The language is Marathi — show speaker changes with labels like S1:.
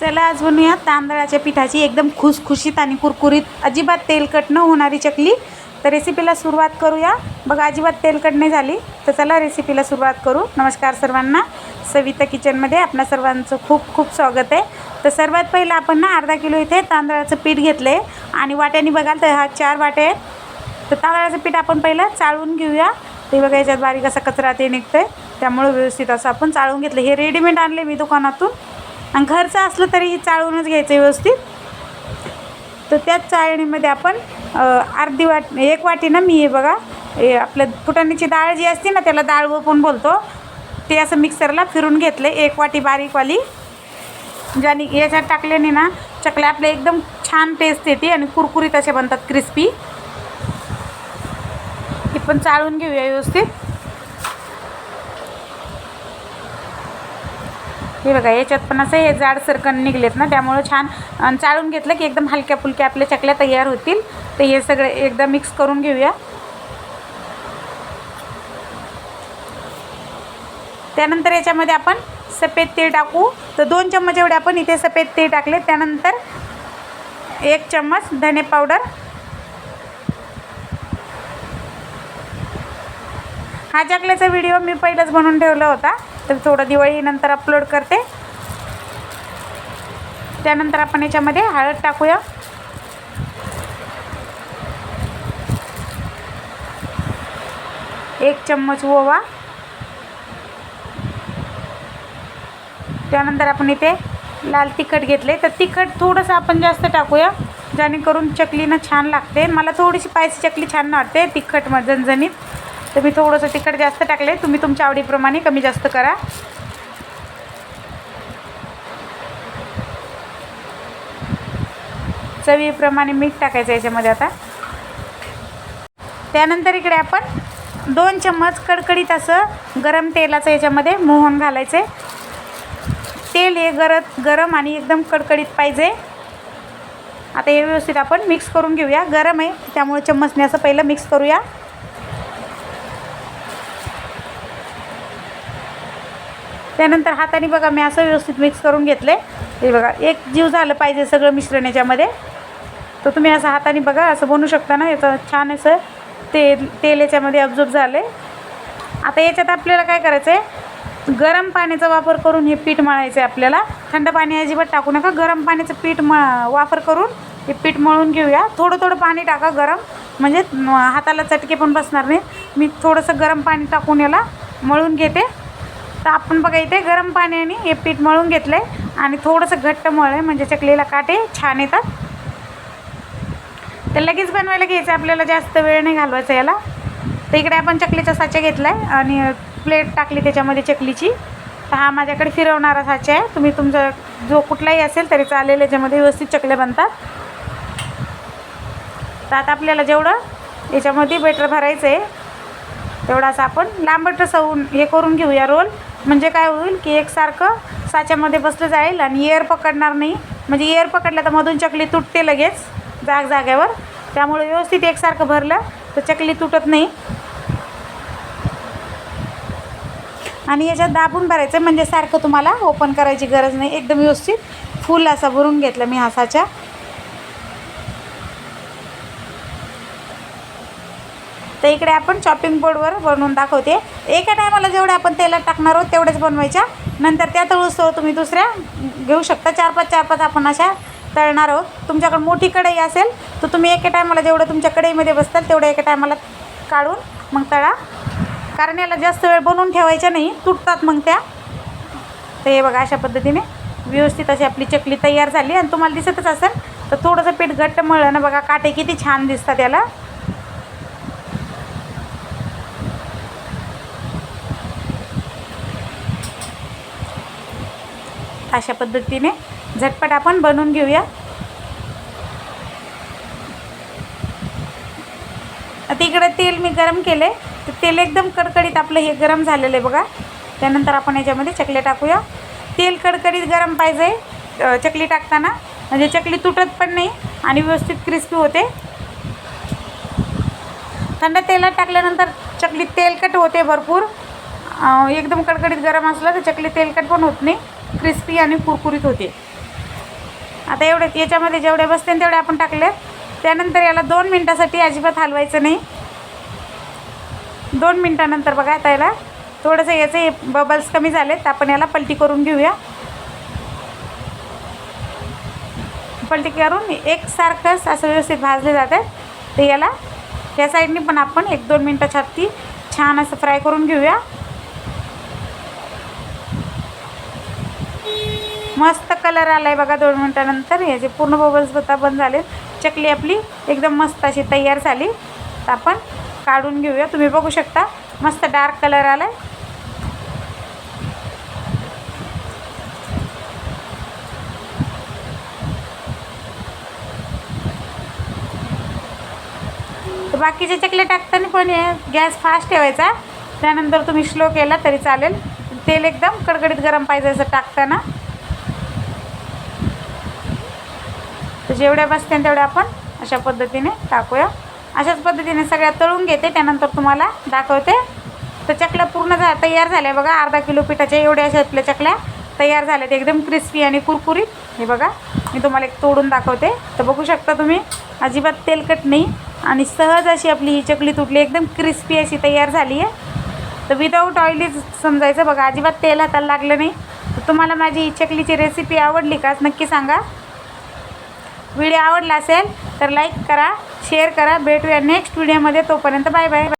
S1: चला आज बनूया तांदळाच्या पिठाची एकदम खुसखुशीत आणि कुरकुरीत अजिबात तेलकट न होणारी चकली. तर रेसिपीला सुरुवात करूया. बघा अजिबात तेलकट नाही झाली. तर चला रेसिपीला सुरुवात करू. नमस्कार सर्वांना. सविता किचनमध्ये आपणा सर्वांचं खूप खूप स्वागत आहे. तर सर्वात पहिलं आपण ना अर्धा किलो इथे तांदळाचं पीठ घेतलं आहे आणि वाट्याने बघाल तर हा चार वाटे आहेत. तर तांदळाचं पीठ आपण पहिलं चाळून घेऊया. ते बघा याच्यात बारीक असा कचरा ते निघतं आहे त्यामुळं व्यवस्थित असं आपण चाळून घेतलं. हे रेडीमेड आणले मी दुकानातून. आणि घरचं असलं तरी चाळूनच घ्यायचं व्यवस्थित. तर त्याच चाळणीमध्ये आपण अर्धी वाट एक वाटी ना मी हे बघा हे आपलं फुटाण्याची डाळ जी असते ना त्याला डाळ पण बोलतो ते असं मिक्सरला फिरून घेतलं एक वाटी बारीकवाली ज्याने याच्यात टाकल्याने ना चकल्या आपल्या एकदम छान टेस्ट येते आणि कुरकुरीत असे बनतात क्रिस्पी हे पण चाळून घेऊया व्यवस्थित. हे बघा याच्यात पण असं हे जाड कण निघलेत ना त्यामुळं छान चाळून घेतलं की एकदम हलक्या फुलक्या आपल्या चकल्या तयार होतील. तर हे सगळे एकदा मिक्स करून घेऊया. त्यानंतर याच्यामध्ये आपण सफेद तीळ टाकू. तर दोन चम्मच एवढे आपण इथे सफेद तीळ टाकले त्यानंतर एक चम्मच धने पावडर. हा चकल्याचा व्हिडिओ मी पहिलाच बनवून ठेवला होता. तर थोडं दिवाळीनंतर अपलोड करते. त्यानंतर आपण याच्यामध्ये हळद टाकूया. एक चम्मच ओवा. त्यानंतर आपण इथे लाल तिखट घेतले. तर तिखट थोडंसं आपण जास्त टाकूया जेणेकरून चकलीनं छान लागते. मला थोडीशी पायसी चकली छान वाटते तिखट म झणझणीत. तर मी थोडंसं तिखट जास्त टाकले तुम्ही तुमच्या आवडीप्रमाणे कमी जास्त करा. चवीप्रमाणे मीठ टाकायचं याच्यामध्ये आता. त्यानंतर इकडे आपण दोन चम्मच कडकडीत असं गरम तेलाचं याच्यामध्ये मोहन घालायचं. तेल हे गरम गरम आणि एकदम कडकडीत पाहिजे. आता हे व्यवस्थित आपण मिक्स करून घेऊया. गरम आहे त्यामुळे चम्मचने असं पहिलं मिक्स करूया. त्यानंतर हाताने बघा मी असं व्यवस्थित मिक्स करून घेतले हे बघा एक जीव झालं पाहिजे सगळं मिश्रण याच्यामध्ये. तर तुम्ही असं हाताने बघा असं बनवू शकता ना याचं छान असं तेल तेल याच्यामध्ये अब्झॉर्ब झालं आहे आता याच्यात आपल्याला काय करायचं आहे गरम पाण्याचा वापर करून हे पीठ मळायचं आहे आपल्याला. थंड पाणी अजिबात टाकू नका गरम पाण्याचं पीठ म वापर करून हे पीठ मळून घेऊया. थोडं थोडं पाणी टाका गरम म्हणजे हाताला चटके पण बसणार नाही मी थोडंसं गरम पाणी टाकून याला मळून घेते. तर आपण बघा इथे गरम पाण्याने हे पीठ मळून घेतलं आहे आणि थोडंसं घट्ट मळ आहे म्हणजे चकलीला काटे छान येतात. तर लगेच बनवायला घ्यायचं आपल्याला जास्त वेळ नाही घालवायचा याला. तर इकडे आपण चकलीचा साचा घेतला आहे आणि प्लेट टाकली त्याच्यामध्ये चकलीची. तर हा माझ्याकडे फिरवणारा साचा आहे. तुम्ही तुमचा जो कुठलाही असेल तरी चालेल याच्यामध्ये व्यवस्थित चकल्या बनतात. तर आता आपल्याला जेवढं याच्यामध्ये बेटर भरायचं आहे तेवढा असं आपण लांबट सवून हे करून घेऊया रोल म्हणजे काय होईल की एकसारखं साच्यामध्ये बसलं जाईल आणि एअर पकडणार नाही. म्हणजे एअर पकडलं तर मधून चकली तुटते लगेच जाग जाग्यावर त्यामुळे व्यवस्थित एकसारखं भरलं तर चकली तुटत नाही. आणि याच्यात दाबून भरायचं म्हणजे सारखं तुम्हाला ओपन करायची गरज नाही. एकदम व्यवस्थित फुल असा भरून घेतला मी हा साचा. तर इकडे आपण चॉपिंग बोर्डवर बनवून दाखवते. एका टायमाला जेवढे आपण तेलात टाकणार आहोत तेवढेच बनवायच्या. नंतर त्या तळूस्तवर तुम्ही दुसऱ्या घेऊ शकता. चार पाच चार पाच आपण अशा तळणार आहोत. तुमच्याकडे मोठी कढई असेल तर तुम्ही एका टायमाला जेवढं तुमच्या कढईमध्ये बसताल तेवढं एका टायमाला काढून मग तळा. कारण याला जास्त वेळ बनवून ठेवायच्या नाही तुटतात मग त्या. तर हे बघा अशा पद्धतीने व्यवस्थित अशी आपली चकली तयार झाली. आणि तुम्हाला दिसतच असेल तर थोडंसं पीठ घट्ट मळलं ना बघा काटे किती छान दिसतात याला. अशा पद्धतीने झटपट आपण बनवून घेऊया. आता इकडं तेल मी गरम केले तर तेल एकदम कडकडीत आपलं हे गरम झालेलं आहे बघा. त्यानंतर आपण याच्यामध्ये चकले टाकूया. तेल कडकडीत गरम पाहिजे चकली टाकताना. म्हणजे चकली तुटत पण नाही आणि व्यवस्थित क्रिस्पी होते. थंड तेलात टाकल्यानंतर चकली तेलकट होते भरपूर. एकदम कडकडीत गरम असलं तर चकली तेलकट पण होत नाही. क्रिस्पी आणि कुरकुरीत होते. आता एवढे याच्यामध्ये जेवढे बसते तेवढे आपण टाकले. त्यानंतर याला दोन मिनटासाठी अजिबात हलवायचं नाही. दोन मिनटानंतर बघा आता याला थोडंसं याचे बबल्स कमी झाले तर आपण याला पलटी करून घेऊया. पलटी करून एकसारखंच असं व्यवस्थित भाजले जातात तर याला या साईडने पण आपण एक दोन मिनटं छान असं फ्राय करून घेऊया. मस्त कलर आला आहे बघा दोन मिनटानंतर. याचे पूर्ण बबल्स बता बंद झाले चकली आपली एकदम मस्त अशी तयार झाली. तर आपण काढून घेऊया. तुम्ही बघू शकता मस्त डार्क कलर आला आहे बाकीचे चकले टाकताना पण गॅस फास्ट ठेवायचा. त्यानंतर तुम्ही स्लो केला तरी चालेल. तेल एकदम कडकडीत गरम पाहिजे असं टाकताना. तर जेवढ्या बसते तेवढ्या आपण अशा पद्धतीने टाकूया. अशाच पद्धतीने सगळ्या तळून घेते त्यानंतर तुम्हाला दाखवते. तर चकल्या पूर्ण झा तयार झाल्या बघा. अर्धा किलो पिठाच्या एवढ्या अशा आपल्या चकल्या तयार झाल्यात. एकदम क्रिस्पी आणि कुरकुरीत. हे बघा मी तुम्हाला एक तोडून दाखवते. तर बघू शकता तुम्ही अजिबात तेलकट नाही आणि सहज अशी आपली ही चकली तुटली. एकदम क्रिस्पी अशी तयार झाली आहे तर विदाऊट ऑइलीच समजायचं बघा. अजिबात तेल हाताला लागलं नाही. तर तुम्हाला माझी ही चकलीची रेसिपी आवडली का? नक्की सांगा. व्हिडिओ आवडला असेल तर लाईक करा शेअर करा. भेटूया नेक्स्ट व्हिडिओमध्ये तोपर्यंत बाय बाय.